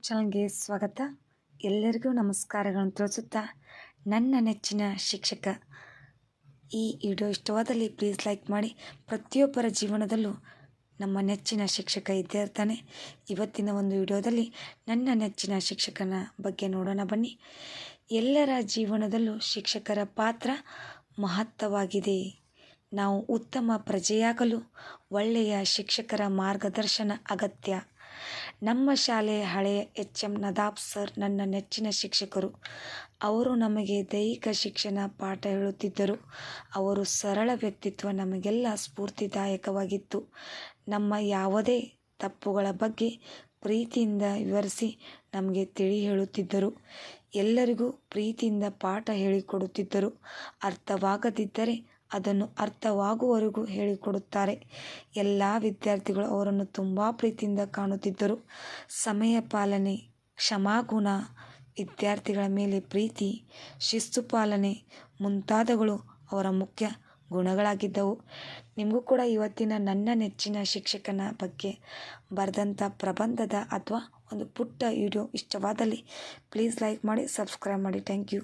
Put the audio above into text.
ಚಾನಲ್ಗೆ ಸ್ವಾಗತ. ಎಲ್ಲರಿಗೂ ನಮಸ್ಕಾರಗಳನ್ನು ತಿಳಿಸುತ್ತಾ ನನ್ನ ನೆಚ್ಚಿನ ಶಿಕ್ಷಕ. ಈ ವಿಡಿಯೋ ಇಷ್ಟವಾದಲ್ಲಿ ಪ್ಲೀಸ್ ಲೈಕ್ ಮಾಡಿ. ಪ್ರತಿಯೊಬ್ಬರ ಜೀವನದಲ್ಲೂ ನಮ್ಮ ನೆಚ್ಚಿನ ಶಿಕ್ಷಕ ಇದ್ದೇ ಇರ್ತಾನೆ. ಇವತ್ತಿನ ಒಂದು ವಿಡಿಯೋದಲ್ಲಿ ನನ್ನ ನೆಚ್ಚಿನ ಶಿಕ್ಷಕನ ಬಗ್ಗೆ ನೋಡೋಣ ಬನ್ನಿ. ಎಲ್ಲರ ಜೀವನದಲ್ಲೂ ಶಿಕ್ಷಕರ ಪಾತ್ರ ಮಹತ್ತವಾಗಿದೆ ನಾವು ಉತ್ತಮ ಪ್ರಜೆಯಾಗಲು ಒಳ್ಳೆಯ ಶಿಕ್ಷಕರ ಮಾರ್ಗದರ್ಶನ ಅಗತ್ಯ. ನಮ್ಮ ಶಾಲೆಯ ಹಳೆಯ ಎಚ್ ಎಂ ನದಾಬ್ ಸರ್ ನನ್ನ ನೆಚ್ಚಿನ ಶಿಕ್ಷಕರು. ಅವರು ನಮಗೆ ದೈಹಿಕ ಶಿಕ್ಷಣ ಪಾಠ ಹೇಳುತ್ತಿದ್ದರು. ಅವರು ಸರಳ ವ್ಯಕ್ತಿತ್ವ ನಮಗೆಲ್ಲ ಸ್ಫೂರ್ತಿದಾಯಕವಾಗಿತ್ತು. ನಮ್ಮ ಯಾವುದೇ ತಪ್ಪುಗಳ ಬಗ್ಗೆ ಪ್ರೀತಿಯಿಂದ ವಿವರಿಸಿ ನಮಗೆ ತಿಳಿ ಹೇಳುತ್ತಿದ್ದರು. ಎಲ್ಲರಿಗೂ ಪ್ರೀತಿಯಿಂದ ಪಾಠ ಹೇಳಿಕೊಡುತ್ತಿದ್ದರು. ಅರ್ಥವಾಗದಿದ್ದರೆ ಅದನ್ನು ಅರ್ಥವಾಗುವವರೆಗೂ ಹೇಳಿಕೊಡುತ್ತಾರೆ. ಎಲ್ಲ ವಿದ್ಯಾರ್ಥಿಗಳು ಅವರನ್ನು ತುಂಬ ಪ್ರೀತಿಯಿಂದ ಕಾಣುತ್ತಿದ್ದರು. ಸಮಯ ಪಾಲನೆ, ಕ್ಷಮಾಗುಣ, ವಿದ್ಯಾರ್ಥಿಗಳ ಮೇಲೆ ಪ್ರೀತಿ, ಶಿಸ್ತು ಪಾಲನೆ ಮುಂತಾದವುಗಳು ಅವರ ಮುಖ್ಯ ಗುಣಗಳಾಗಿದ್ದವು. ನಿಮಗೂ ಕೂಡ ಇವತ್ತಿನ ನನ್ನ ನೆಚ್ಚಿನ ಶಿಕ್ಷಕನ ಬಗ್ಗೆ ಬರೆದಂಥ ಪ್ರಬಂಧದ ಅಥವಾ ಒಂದು ಪುಟ್ಟ ವಿಡಿಯೋ ಇಷ್ಟವಾದಲ್ಲಿ ಪ್ಲೀಸ್ ಲೈಕ್ ಮಾಡಿ ಸಬ್ಸ್ಕ್ರೈಬ್ ಮಾಡಿ. Thank you